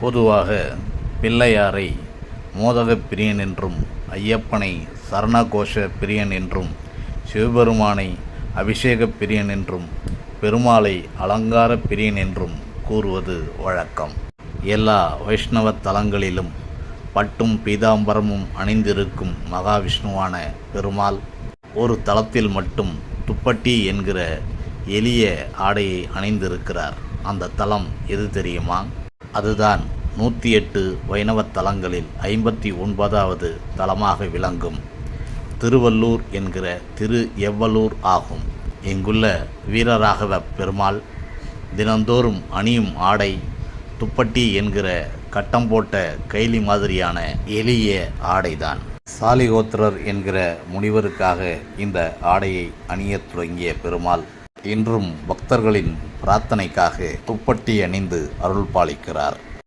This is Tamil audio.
பொதுவாக பிள்ளையாரை மோதகப் பிரியன் என்றும் ஐயப்பனை சரணகோஷ பிரியன் என்றும் சிவபெருமானை அபிஷேகப் பிரியன் என்றும் பெருமாளை அலங்கார பிரியன் என்றும் கூறுவது வழக்கம். எல்லா வைஷ்ணவ தலங்களிலும் பட்டும் பீதாம்பரமும் அணிந்திருக்கும் மகாவிஷ்ணுவான பெருமாள் ஒரு தலத்தில் மட்டும் துப்பட்டி என்கிற எளிய ஆடையை அணிந்திருக்கிறார். அந்த தலம் எது தெரியுமா? அதுதான் நூற்றி எட்டு வைணவ தலங்களில் ஐம்பத்தி ஒன்பதாவது தலமாக விளங்கும். திருவள்ளூர் என்கிற திரு எவ்வலூர் ஆகும். இங்குள்ள வீரராகவ பெருமாள் தினந்தோறும் அணியும் ஆடை துப்பட்டி என்கிற கட்டம் போட்ட கைலி மாதிரியான எளிய ஆடைதான். சாலிகோத்திரர் என்கிற முனிவருக்காக இந்த ஆடையை அணியத் தொடங்கிய பெருமாள் இன்றும் பக்தர்களின் பிரார்த்தனைக்காக துப்பட்டி அணிந்து அருள் பாலிக்கிறார்